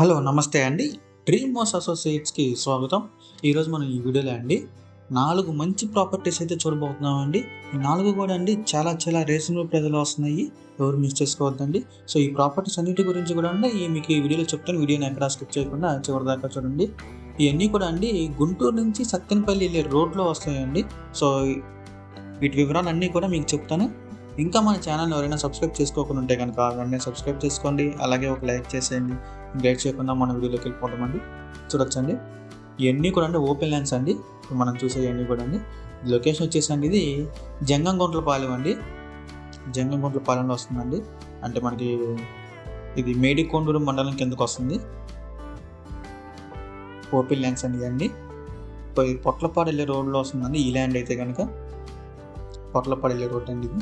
Hello నమస్తే అండి. Dream మోస్ అసోసియేట్స్కి స్వాగతం. ఈరోజు మనం ఈ వీడియోలో అండి నాలుగు మంచి ప్రాపర్టీస్ అయితే చూడబోతున్నామండి. ఈ నాలుగు కూడా అండి చాలా చాలా రీజనబుల్ ప్రజలు వస్తున్నాయి. ఎవరు మిస్ చేసుకోవద్దండి. సో ఈ ప్రాపర్టీస్ అన్నిటి గురించి కూడా అండి ఈ మీకు ఈ వీడియోలో చెప్తాను. వీడియోని ఎక్కడ స్కిప్ చేయకుండా చివరి దాకా చూడండి. ఇవన్నీ కూడా అండి గుంటూరు నుంచి సత్తెనపల్లి వెళ్ళే రోడ్లో వస్తాయండి. సో వీటి వివరాలు అన్నీ కూడా మీకు చెప్తాను. ఇంకా మన ఛానల్ని ఎవరైనా సబ్స్క్రైబ్ చేసుకోకుండా ఉంటే కనుక వెంటనే సబ్స్క్రైబ్ చేసుకోండి. అలాగే ఒక లైక్ చేసేయండి. గైడ్ చేయకుండా మన వీడియోలోకి అండి. చూడొచ్చండి. ఇవన్నీ కూడా అంటే ఓపెన్ ల్యాండ్స్ అండి. మనం చూసే ఇవన్నీ కూడా అండి. లొకేషన్ వచ్చేసండి అండి ఇది జంగంగుంట్లపాలెం అండి. జంగంగుంట్లపాలెంలో వస్తుందండి. అంటే మనకి ఇది మేడికొండూరు మండలం కిందకు వస్తుంది. ఓపెన్ ల్యాండ్స్ అండి ఇవన్నీ పొట్లపాడు వెళ్ళే రోడ్లో వస్తుందండి. ఈ ల్యాండ్ అయితే కనుక పొట్లపాడు వెళ్ళే రోడ్ అండి ఇది.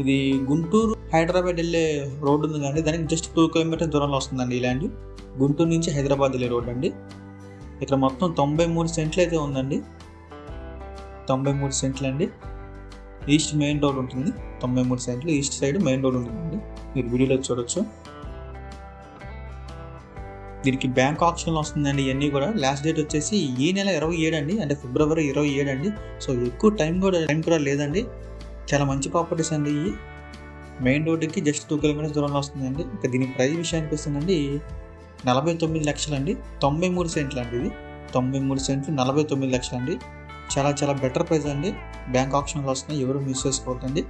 ఇది గుంటూరు హైదరాబాద్ వెళ్ళే రోడ్డు ఉంది కానీ దానికి జస్ట్ టూ కిలోమీటర్ దూరంలో వస్తుందండి ఈ ల్యాండ్ గుంటూరు నుంచి హైదరాబాద్ వెళ్ళే రోడ్ అండి. ఇక్కడ మొత్తం తొంభై మూడు సెంట్లు అయితే ఉందండి. తొంభై మూడు సెంట్లు అండి. ఈస్ట్ మెయిన్ రోడ్ ఉంటుంది. తొంభై మూడు సెంట్లు ఈస్ట్ సైడ్ మెయిన్ రోడ్ ఉంటుందండి. మీరు వీడియోలో చూడొచ్చు. దీనికి బ్యాంక్ ఆప్షన్లో వస్తుందండి ఇవన్నీ కూడా. లాస్ట్ డేట్ వచ్చేసి ఈ నెల ఇరవై ఏడు అండి. అంటే ఫిబ్రవరి ఇరవై ఏడు అండి. సో ఎక్కువ టైం కూడా టైం కూడా లేదండి. చాలా మంచి ప్రాపర్టీస్ అండి ఇవి. మెయిన్ రోడ్డుకి జస్ట్ టూ కిలోమీటర్స్ దూరంలో వస్తుందండి. ఇంకా దీని ప్రైస్ విషయానికి వస్తుందండి నలభై తొమ్మిది లక్షలు అండి తొంభై మూడు సెంట్లు అండి ఇది. తొంభై మూడు సెంట్లు నలభై తొమ్మిది లక్షలు అండి చాలా చాలా బెటర్ ప్రైస్ అండి. బ్యాంక్ ఆప్షన్లో వస్తున్నాయి ఎవరు మిస్ చేసుకోవద్దండి.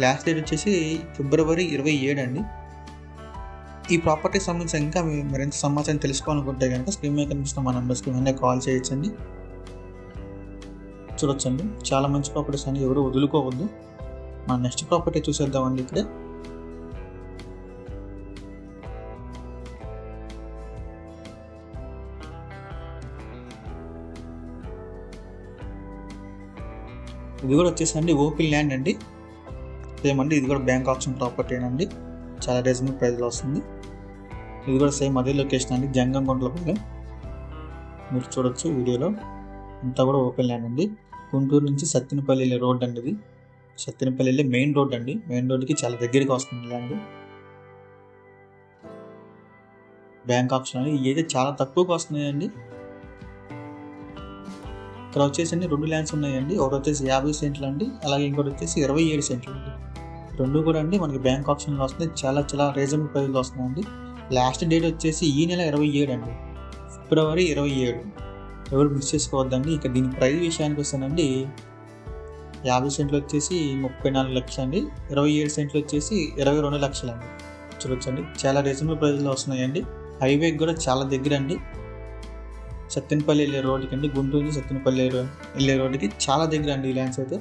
లాస్ట్ డేట్ వచ్చేసి ఫిబ్రవరి ఇరవై ఏడు అండి. ఈ ప్రాపర్టీ సంబంధించి ఇంకా మరింత సమాచారం తెలుసుకోవాలనుకుంటే కనుక స్క్రీన్ మీద కనిపిస్తున్న మా నెంబర్స్కి వెంటనే కాల్ చేయొచ్చండి. చూడొచ్చండి. చాలా మంచి ప్రాపర్టీస్ అని ఎవరు వదులుకోవద్దు. మన నెక్స్ట్ ప్రాపర్టీ చూసేద్దామండి ఇక్కడే. ఇది కూడా వచ్చేసండి ఓపెన్ ల్యాండ్ అండి. సేమ్ అండి. ఇది కూడా బ్యాంక్ ఆప్షన్ ప్రాపర్టీ అండి. చాలా రీజనబుల్ ప్రైస్లో వస్తుంది. ఇది కూడా సేమ్ అదే లొకేషన్ అండి. జంగం గుంట్లపల్లి మీరు చూడొచ్చు వీడియోలో. అంతా కూడా ఓపెన్ ల్యాండ్ అండి. గుంటూరు నుంచి సత్తినపల్లి రోడ్ అండి ఇది. సత్తినపల్లి మెయిన్ రోడ్ అండి. మెయిన్ రోడ్కి చాలా దగ్గరికి వస్తుంది ల్యాండ్ బ్యాంక్ ఆప్షన్ అండి ఇదైతే చాలా తక్కువగా వస్తున్నాయండి. ఇక్కడ వచ్చేసి అండి రెండు ల్యాండ్స్ ఉన్నాయండి. ఒకటి వచ్చేసి యాభై సెంట్లు అండి. అలాగే ఇంకోటి వచ్చేసి ఇరవై ఏడు సెంట్లు అండి. రెండు కూడా అండి మనకి బ్యాంక్ ఆప్షన్లో వస్తున్నాయి. చాలా చాలా రీజనబుల్ ప్రైస్లో వస్తున్నాయండి. లాస్ట్ డేట్ వచ్చేసి ఈ నెల ఇరవై ఏడు అండి. ఫిబ్రవరి ఇరవై ఏడు. ఎవరు మిస్ చేసుకోవద్దండి. ఇక దీని ప్రైస్ విషయానికి వస్తానండి. యాభై సెంట్లు వచ్చేసి ముప్పై నాలుగు లక్షలు అండి ఇరవై ఏడు సెంట్లు వచ్చేసి ఇరవై రెండు లక్షలు అండి చూడొచ్చండి. చాలా రీజనబుల్ ప్రైస్లో వస్తున్నాయండి. హైవే కూడా చాలా దగ్గర అండి సత్తెనపల్లి వెళ్ళే రోడ్డుకి అండి గుంటూరు నుంచి సత్తెనపల్లి వెళ్ళే రోడ్డుకి చాలా దగ్గర అండి ఈ ల్యాండ్స్ అయితే.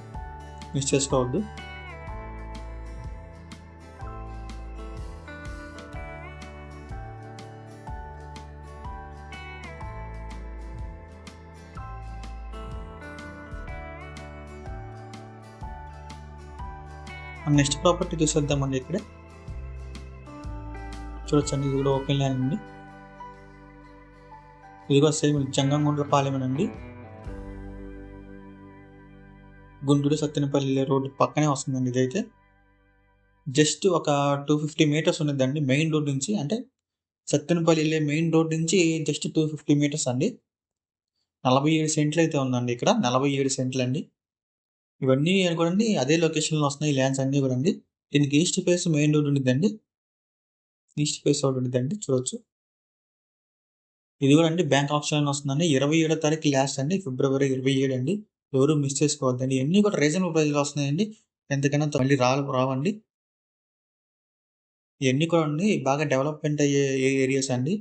మిస్ చేసుకోవద్దు. నెక్స్ట్ ప్రాపర్టీ చూసేద్దామండి ఇక్కడ. చూడొచ్చండి ఇది కూడా ఓపెన్ ల్యాండ్ అండి. ఇది కూడా సేమ్ జంగంగుండ్ల పాలెమేనండి గుంటూరు సత్తెనపల్లి రోడ్డు పక్కనే వస్తుందండి ఇదైతే. జస్ట్ ఒక టూ ఫిఫ్టీ మీటర్స్ ఉన్నదండి మెయిన్ రోడ్ నుంచి అంటే సత్తెనపల్లి వెళ్ళే మెయిన్ రోడ్ నుంచి జస్ట్ టూ ఫిఫ్టీ మీటర్స్ అండి. నలభై ఏడు సెంట్లు అయితే ఉందండి ఇక్కడ నలభై ఏడు సెంట్లు అండి ఇవన్నీ కూడా అండి అదే లొకేషన్లో వస్తున్నాయి ల్యాండ్స్ అన్నీ కూడా అండి దీనికి ఈస్ట్ ఫేస్ మెయిన్ రోడ్ ఉండిద్దండి. ఈస్ట్ ఫేస్ రోడ్ ఉండిద్దండి చూడొచ్చు. ఇది కూడా అండి బ్యాంక్ ఆప్షన్ వస్తుందండి. ఇరవై ఏడో తారీఖు లాస్ట్ అండి ఫిబ్రవరి ఇరవై ఏడు అండి. ఎవరు మిస్ చేసుకోవద్దండి. ఇవన్నీ కూడా రీజనబుల్ ప్రైస్లో వస్తున్నాయండి. ఎంతకైనా మళ్ళీ రా రావండి. ఇవన్నీ కూడా అండి బాగా డెవలప్మెంట్ అయ్యే ఏరియాస్ అండి.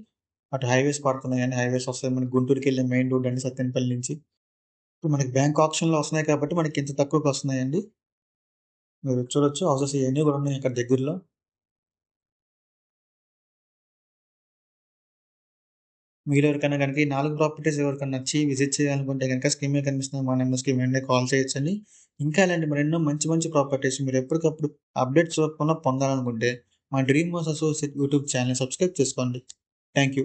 అటు హైవేస్ పడుతున్నాయి అండి హైవేస్ వస్తాయి. మనకి గుంటూరుకి వెళ్ళే మెయిన్ రోడ్ అండి సత్యనపల్లి నుంచి. ఇప్పుడు మనకి బ్యాంక్ ఆప్షన్లో వస్తున్నాయి కాబట్టి మనకి ఇంత తక్కువకి వస్తున్నాయండి. మీరు చూడొచ్చు హౌసెస్ ఇవన్నీ కూడా ఉన్నాయి ఇక్కడ దగ్గరలో. మీరు ఎవరికైనా కనుక ఈ నాలుగు ప్రాపర్టీస్ ఎవరికైనా నచ్చి విజిట్ చేయాలనుకుంటే కనుక స్కీమే కనిపిస్తుంది మా నెంబర్ స్కీమ్ వెంటనే కాల్ చేయొచ్చండి. ఇంకా ఇలాంటి మరెన్నో మంచి మంచి ప్రాపర్టీస్ మీరు ఎప్పటికప్పుడు అప్డేట్స్ చూడకుండా పొందాలనుకుంటే మా dream house associate YouTube channel subscribe చేసుకోండి. Thank you